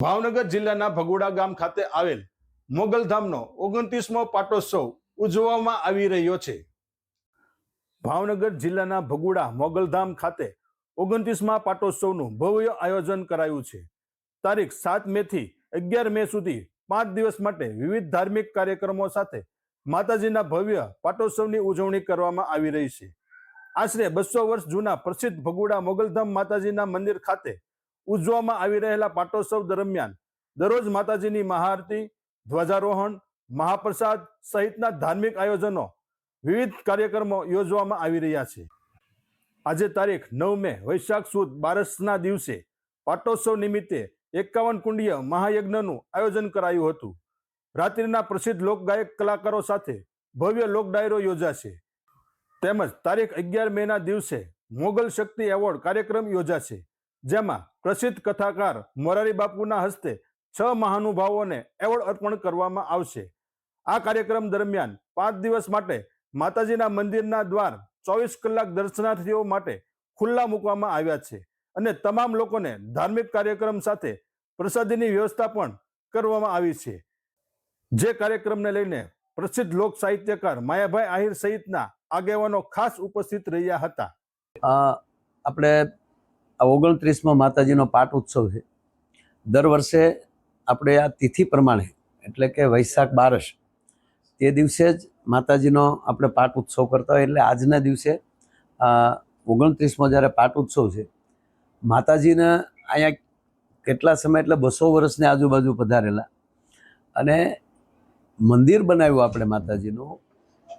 ભાવનગર જિલ્લાના ભગોડા ગામ ખાતે આવેલ મોગલધામનો ઓગણત્રીસમો પાટોત્સવ ઉજવવામાં આવી રહ્યો છે. ભાવનગર જિલ્લાના ભગુડા મોગલધામ ખાતે ઓગણત્રીસમા પાટોત્સવનું ભવ્ય આયોજન કરાયું છે. તારીખ સાત મે થી અગિયાર મે સુધી પાંચ દિવસ માટે વિવિધ ધાર્મિક કાર્યક્રમો સાથે માતાજીના ભવ્ય પાટોત્સવની ઉજવણી કરવામાં આવી રહી છે. આશરે બસો વર્ષ જૂના પ્રસિદ્ધ ભગુડા મોગલધામ માતાજીના મંદિર ખાતે ઉજવવામાં આવી રહેલા પાટોત્સવ દરમિયાન દરરોજ માતાજીની મહાઆરતી, ધ્વજારોહણ, મહાપ્રસાદ સહિતના ધાર્મિક આયોજનો, વિવિધ કાર્યક્રમો યોજવામાં આવી રહ્યા છે. આજે તારીખ નવ મે વૈશાખ સુદ બારસના દિવસે પાટોત્સવ નિમિત્તે એકાવન કુંડીય મહાયજ્ઞનું આયોજન કરાયું હતું. રાત્રિના પ્રસિદ્ધ લોકગાયક કલાકારો સાથે ભવ્ય લોક ડાયરો યોજાશે. તેમજ તારીખ અગિયાર મેના દિવસે મોગલ શક્તિ એવોર્ડ કાર્યક્રમ યોજાશે. જેમાં પ્રસિદ્ધ કથાકાર મોરારી બાપુના હસ્તે છ મહાનુભાવોને એવોર્ડ અર્પણ કરવામાં આવશે. આ કાર્યક્રમ દરમિયાન પાંચ દિવસ માટે માતાજીના મંદિરના દ્વાર, ચોવીસ કલાક દર્શનાર્થીઓ માટે ખુલ્લા મૂકવામાં આવ્યા છે અને તમામ લોકોને ધાર્મિક કાર્યક્રમ સાથે પ્રસાદીની વ્યવસ્થા પણ કરવામાં આવી છે. જે કાર્યક્રમને લઈને પ્રસિદ્ધ લોક સાહિત્યકાર માયાભાઈ આહિર સહિતના આગેવાનો ખાસ ઉપસ્થિત રહ્યા હતા. આપણે આ ઓગણત્રીસમાં માતાજીનો પાટ ઉત્સવ છે. દર વર્ષે આપણે આ તિથિ પ્રમાણે, એટલે કે વૈશાખ બારસ, તે દિવસે જ માતાજીનો આપણે પાટ ઉત્સવ કરતા હોય, એટલે આજના દિવસે ઓગણત્રીસમો જ્યારે પાટ ઉત્સવ છે, માતાજીને અહીંયા કેટલા સમય, એટલે બસો વર્ષની આજુબાજુ પધારેલા. અને મંદિર બનાવ્યું આપણે માતાજીનું,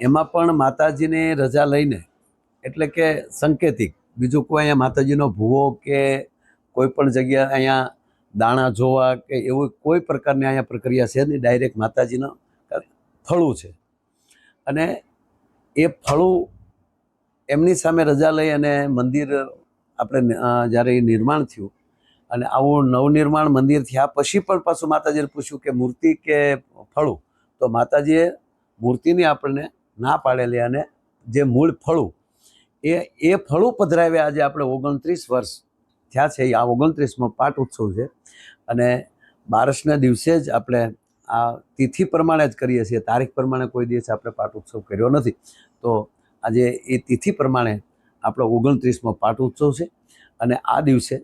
એમાં પણ માતાજીની રજા લઈને, એટલે કે સંકેતિક બીજું કોઈ અહીંયા માતાજીનો ભૂવો કે કોઈ પણ જગ્યા અહીંયા દાણા જોવા કે એવું કોઈ પ્રકારની અહીંયા પ્રક્રિયા છે નહીં. ડાયરેક્ટ માતાજીનો ફળું છે. અને એ ફળું એમની સામે રજા લઈ અને મંદિર આપણે જ્યારે એ નિર્માણ થયું અને આવું નવનિર્માણ મંદિર થયા પછી પણ પાછું માતાજીને પૂછ્યું કે મૂર્તિ કે ફળું? તો માતાજીએ મૂર્તિની આપણને ના પાડેલી અને જે મૂળ ફળું એ એ ફળું પધરાવ્યા આજે આપણે ઓગણત્રીસ વર્ષ થયા છે. આ ઓગણત્રીસમાં પાટ ઉત્સવ છે. અને બારસના દિવસે જ આપણે આ તિથિ પ્રમાણે જ કરીએ છીએ. તારીખ પ્રમાણે કોઈ દિવસે આપણે પાટ ઉત્સવ કર્યો નથી. તો આજે એ તિથિ પ્રમાણે આપણો ઓગણત્રીસમાં પાટ ઉત્સવ છે. અને આ દિવસે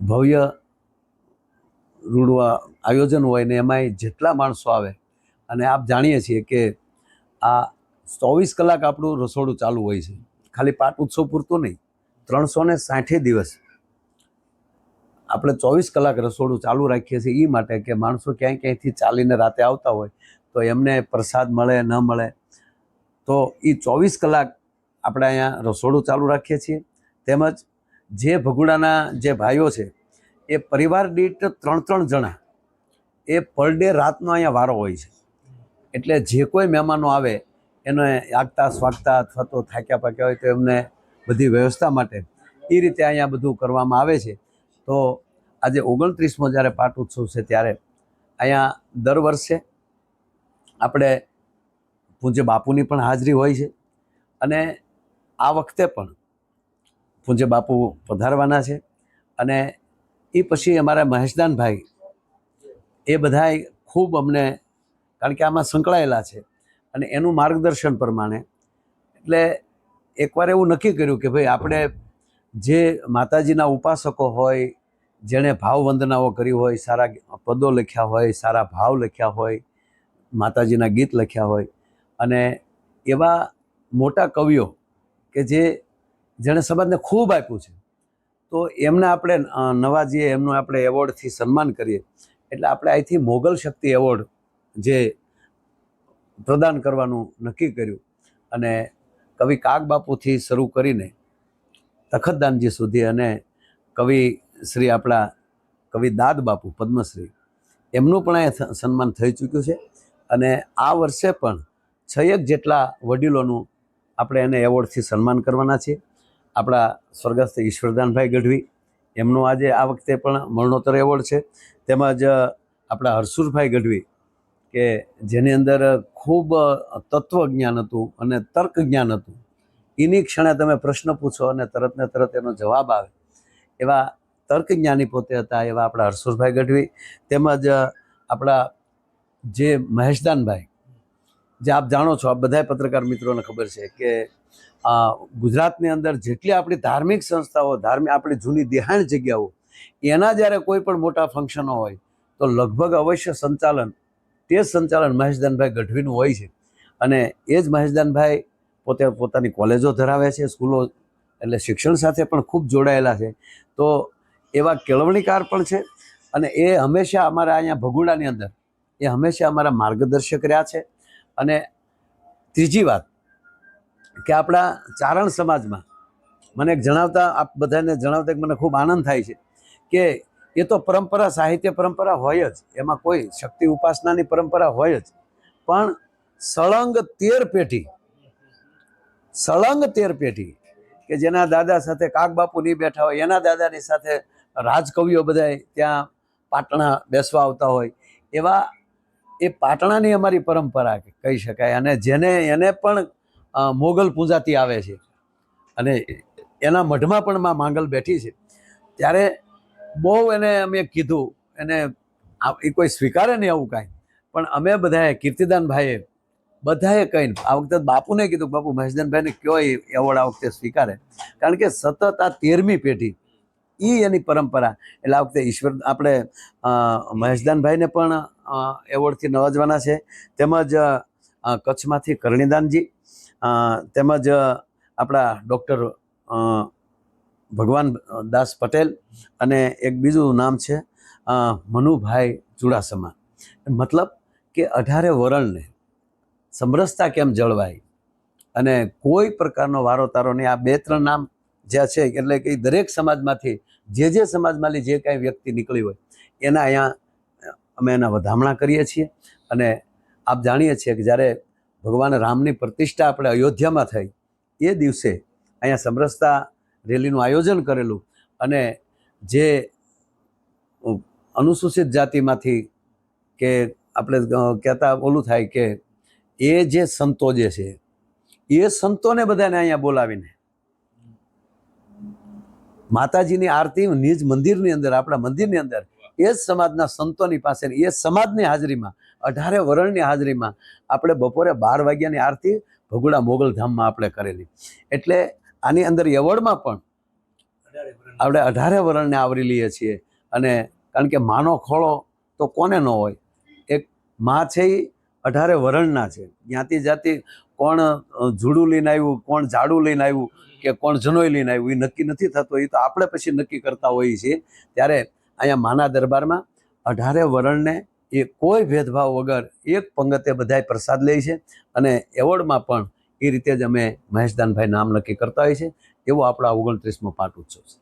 ભવ્ય રૂડવા આયોજન હોય ને એમાંય જેટલા માણસો આવે, અને આપ જાણીએ છીએ કે આ ચોવીસ કલાક આપણું રસોડું ચાલુ હોય છે. ખાલી પાટ ઉત્સવ પૂરતું નહીં, ત્રણસો ને સાઠે દિવસ આપણે ચોવીસ કલાક રસોડું ચાલુ રાખીએ છીએ. એ માટે કે માણસો ક્યાંય ક્યાંયથી ચાલીને રાતે આવતા હોય, તો એમને પ્રસાદ મળે, ન મળે, તો એ ચોવીસ કલાક આપણે અહીંયા રસોડું ચાલુ રાખીએ છીએ. તેમજ જે ભગુડાના જે ભાઈઓ છે, એ પરિવાર દીઠ ત્રણ ત્રણ જણા, એ પર ડે રાતનો અહીંયા વારો હોય છે. એટલે જે કોઈ મહેમાનો આવે એને આગતા સ્વાગતા અથવા તો થાક્યા પાક્યા હોય તો એમને બધી વ્યવસ્થા માટે એ રીતે અહીંયા બધું કરવામાં આવે છે. તો આજે ઓગણત્રીસમો જ્યારે પાટ ઉત્સવ છે ત્યારે અહીંયા દર વર્ષે આપણે પૂજ્ય બાપુની પણ હાજરી હોય છે અને આ વખતે પણ પૂજ્ય બાપુ પધારવાના છે અને એ પછી અમારા મહેશદાનભાઈ એ બધાય ખૂબ અમને કારણ કે આમાં સંકળાયેલા છે. અને એનું માર્ગદર્શન પ્રમાણે. એટલે એકવાર એવું નક્કી કર્યું કે ભાઈ આપણે જે માતાજીના ઉપાસકો હોય, જેણે ભાવ વંદનાઓ કરી હોય, સારા પદો લખ્યા હોય, સારા ભાવ લખ્યા હોય, માતાજીના ગીત લખ્યા હોય, અને એવા મોટા કવિઓ કે જે જેણે સમાજને ખૂબ આપ્યું છે, તો એમને આપણે નવાજીએ એમનું આપણે એવોર્ડથી સન્માન કરીએ. એટલે આપણે અહીંથી મોગલ શક્તિ એવોર્ડ જે પ્રદાન કરવાનું નક્કી કર્યું અને કવિ કાગબાપુથી શરૂ કરીને તખતદાનજી સુધી અને કવિ શ્રી આપણા કવિ દાદ બાપુ પદ્મશ્રી, એમનું પણ અહીંયા સન્માન થઈ ચૂક્યું છે અને આ વર્ષે પણ છયક જેટલા વડીલોનું આપણે એને એવોર્ડથી સન્માન કરવાના છીએ. આપણા સ્વર્ગસ્થ ઈશ્વરદાનભાઈ ગઢવી, એમનું આજે આ વખતે પણ મરણોત્તર એવોર્ડ છે. તેમજ આપણા હરસુરભાઈ ગઢવી કે જેની અંદર ખૂબ તત્વજ્ઞાન હતું અને તર્ક જ્ઞાન હતું. એની ક્ષણે તમે પ્રશ્ન પૂછો અને તરત ને તરત એનો જવાબ આવે. એવા તર્કજ્ઞાની પોતે હતા, એવા આપણા હર્ષુરભાઈ ગઢવી તેમજ આપણા જે મહેશદાનભાઈ. જે આપ જાણો છો, આપ બધા પત્રકાર મિત્રોને ખબર છે કે ગુજરાતની અંદર જેટલી આપણી ધાર્મિક સંસ્થાઓ, ધાર્મિક આપણી જૂની દેહાણ જગ્યાઓ, એના જ્યારે કોઈ પણ મોટા ફંક્શનો હોય, તો લગભગ અવશ્ય સંચાલન તે સંચાલન મહેશદાનભાઈ ગઢવીનું હોય છે. અને એ જ મહેશદાનભાઈ પોતે પોતાની કોલેજો ધરાવે છે, સ્કૂલો એટલે શિક્ષણ સાથે પણ ખૂબ જોડાયેલા છે. તો એવા કેળવણીકાર પણ છે અને એ હંમેશા અમારા અહીંયા ભગુડાની અંદર, એ હંમેશા અમારા માર્ગદર્શક રહ્યા છે. અને ત્રીજી વાત કે આપણા ચારણ સમાજમાં મને એક જણાવતા, આપ બધાને જણાવતા મને ખૂબ આનંદ થાય છે કે એ તો પરંપરા, સાહિત્ય પરંપરા હોય જ. એમાં કોઈ શક્તિ ઉપાસનાની પરંપરા હોય જ. પણ સળંગ તેર પેઢી, સળંગ તેર પેઢી, કે જેના દાદા સાથે કાગબાપુ નહીં બેઠા હોય, એના દાદાની સાથે રાજકવિઓ બધાય ત્યાં પાટણા બેસવા આવતા હોય, એવા એ પાટણાની અમારી પરંપરા કહી શકાય. અને જેને, એને પણ મોગલ પૂંજાતી આવે છે. અને એના મઢમાં પણ માં માંગલ બેઠી છે. ત્યારે બહુ એને અમે કીધું. એને એ કોઈ સ્વીકારે નહીં આવું કાંઈ. પણ અમે બધાએ, કીર્તિદાનભાઈએ બધાએ કહીને, આ વખતે બાપુને કીધું બાપુ, મહેશદાનભાઈને કયો એવોર્ડ આ વખતે સ્વીકારે? કારણ કે સતત આ તેરમી પેઢી એ એની પરંપરા. એટલે આ વખતે ઈશ્વર, આપણે મહેશદાનભાઈને પણ એવોર્ડથી નવાજવાના છે. તેમજ કચ્છમાંથી કરણીદાનજી તેમજ આપણા ડૉક્ટર ભગવાન દાસ પટેલ અને એક બીજું નામ છે મનુભાઈ ચુડાસમા. મતલબ કે અઢારે વરણને સમરસતા કેમ જળવાય? અને કોઈ પ્રકારનો વારો તારો નહીં. આ બે ત્રણ નામ જે છે, એટલે કે દરેક સમાજમાંથી, જે જે સમાજમાંથી જે કાંઈ વ્યક્તિ નીકળી હોય, એના અહીંયા અમે એના વધામણા કરીએ છીએ. અને આપ જાણીએ છીએ કે જ્યારે ભગવાન રામની પ્રતિષ્ઠા આપણે અયોધ્યામાં થઈ, એ દિવસે અહીંયા સમરસતા રેલીનું આયોજન કરેલું અને જે અનુસૂચિત જાતિમાંથી કે આપણે કહેતા ઓલું થાય કે એ જે સંતો જે છે, એ સંતોને બધાને અહીંયા બોલાવીને માતાજીની આરતી નિજ મંદિરની અંદર, આપણા મંદિરની અંદર, એ જ સમાજના સંતોની પાસે એ સમાજની હાજરીમાં, અઢારે વરણની હાજરીમાં આપણે બપોરે બાર વાગ્યાની આરતી ભગુડા મોગલધામમાં આપણે કરેલી. એટલે આની અંદર એવોર્ડમાં પણ આપણે અઢારે વરણને આવરી લઈએ છીએ. અને કારણ કે માનો ખોળો તો કોને ન હોય? એક માં છે એ અઢારે વરણના છે. જ્ઞાતિ જાતિ કોણ જુડું લઈને આવ્યું કોણ ઝાડું લઈને આવ્યું કે કોણ જનોઈ લઈને આવ્યું એ નક્કી નથી થતું. એ તો આપણે પછી નક્કી કરતા હોઈએ છીએ. ત્યારે અહીંયા માના દરબારમાં અઢારે વરણને એ કોઈ ભેદભાવ વગર એક પંગતે બધાય પ્રસાદ લે છે. અને એવોર્ડમાં પણ એ રીતે જ અમે મહેશદાનભાઈ નામ નક્કી કરતા હોય છે એવો આપણા ઓગણત્રીસમો પાઠ ઉત્સવ છે.